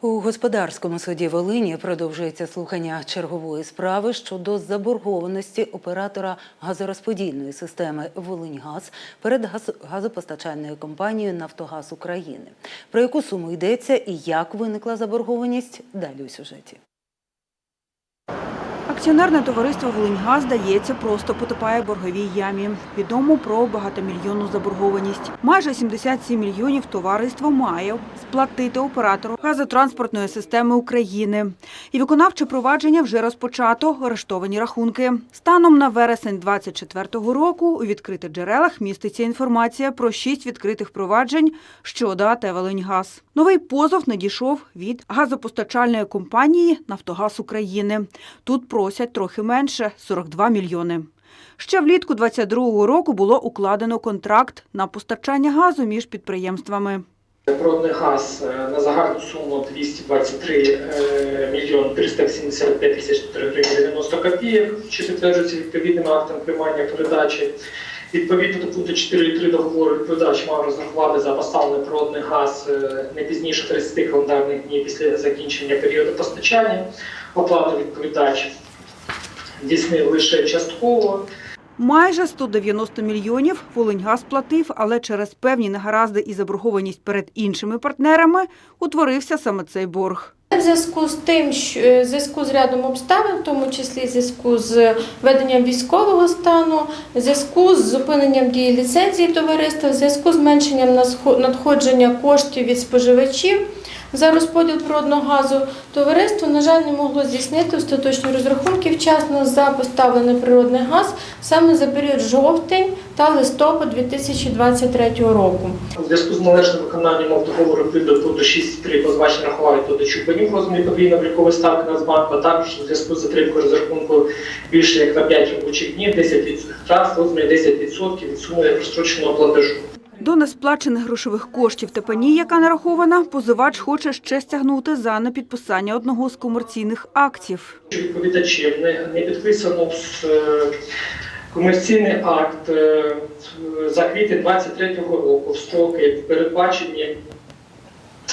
У господарському суді Волині продовжується слухання чергової справи щодо заборгованості оператора газорозподільної системи «Волиньгаз» перед газ- газопостачальною компанією «Нафтогаз України». Про яку суму йдеться і як виникла заборгованість – далі у сюжеті. Акціонерне товариство «Волиньгаз» здається, просто потопає борговій ямі. Відомо про багатомільйонну заборгованість. Майже 77 мільйонів товариство має сплатити оператору газотранспортної системи України. І виконавче провадження вже розпочато, арештовані рахунки. Станом на вересень 2024 року у відкритих джерелах міститься інформація про шість відкритих проваджень щодо АТ «Волиньгаз». Новий позов надійшов від газопостачальної компанії «Нафтогаз України». Тут просять трохи менше – 42 мільйони. Ще влітку 2022 року було укладено контракт на постачання газу між підприємствами. Природний газ е, на загальну суму 223 е, мільйон 375 тисяч 4 гривні 90 копійок, що підтверджується відповідним актом приймання передачі. Відповідно до пункту 4.3 договору відповідач мав розрахувати за поставлений природний газ е, не пізніше 30 календарних днів після закінчення періоду постачання. Оплату відповідач здійснив лише частково. Майже 190 мільйонів Волиньгаз платив, але через певні негаразди і заборгованість перед іншими партнерами утворився саме цей борг. В зв'язку з тим, що е, в зв'язку з рядом обставин, в тому числі в зв'язку з введенням військового стану, в зв'язку з зупиненням дії ліцензії товариства, в зв'язку з зменшенням надходження коштів від споживачів за розподіл природного газу, товариство, на жаль, не могло здійснити остаточні розрахунки вчасно за поставлений природний газ саме за період жовтень та листопад 2023 року. У зв'язку з належним виконанням договору пункту 6.3 позначення рахувати подачу пенів в розмірі подвійної облікової ставки Нацбанку, а також у зв'язку з затримкою розрахунку більше як на 5 робочих днів, 10% штраф в розмірі 10% від суми розстроченого платежу. До несплачених грошових коштів та пені, яка нарахована, позивач хоче ще стягнути за непідписання одного з комерційних актів. Відповідачем не, не підписано е, комерційний акт е, за квітень 23-го року в строки передбачені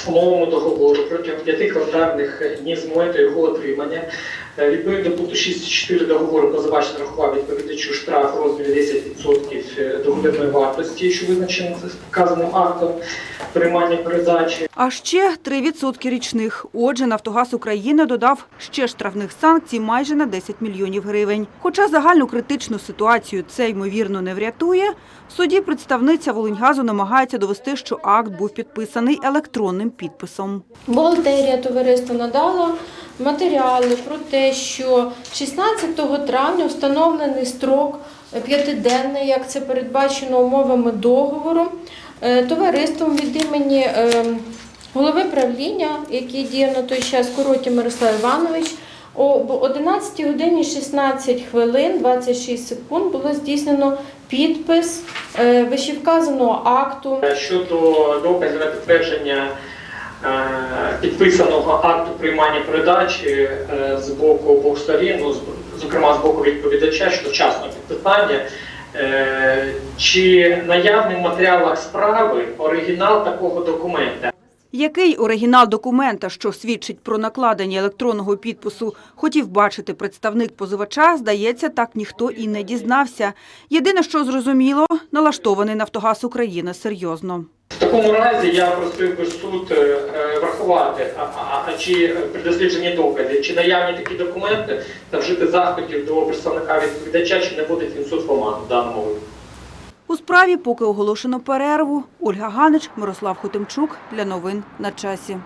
у новому договору протягом п'яти календарних днів з моменту його отримання. Е, Відповідно пункту 6.4 договору позивач нарахував відповідачу штраф у розмірі 10% договірної вартості, що визначено вказаним актом приймання передачі. А ще 3% річних. Отже, «Нафтогаз України» додав ще штрафних санкцій майже на 10 мільйонів гривень. Хоча загальну критичну ситуацію це, ймовірно, не врятує, в суді представниця «Волиньгазу» намагається довести, що акт був підписаний електронним підписом. Бухгалтерія товариства надала матеріали про те, що 16 травня встановлений строк п'ятиденний, як це передбачено умовами договору, е, товариством від імені е, голови правління, який діяв на той час Короті Мирослав Іванович, об 11 годині 16 хвилин 26 секунд було здійснено підпис е, вищевказаного акту. Щодо доказів на підтвердження підписаного акту приймання передачі е, з боку обох сторін, ну, зокрема з боку відповідача щодо вчасного підписання, е, чи наявний в матеріалах справи оригінал такого документа? Який оригінал документа, що свідчить про накладення електронного підпису, хотів бачити представник позивача, здається, так ніхто і не дізнався. Єдине, що зрозуміло, налаштований «Нафтогаз України» серйозно. Такому разі я просив би суд е, е, врахувати, а, а, а чи при дослідженні доказів, чи наявні такі документи та вжити заходів до представника відповідача, чи не буде він суд в даному випадку. У справі поки оголошено перерву. Ольга Ганич, Мирослав Хотимчук для новин на часі.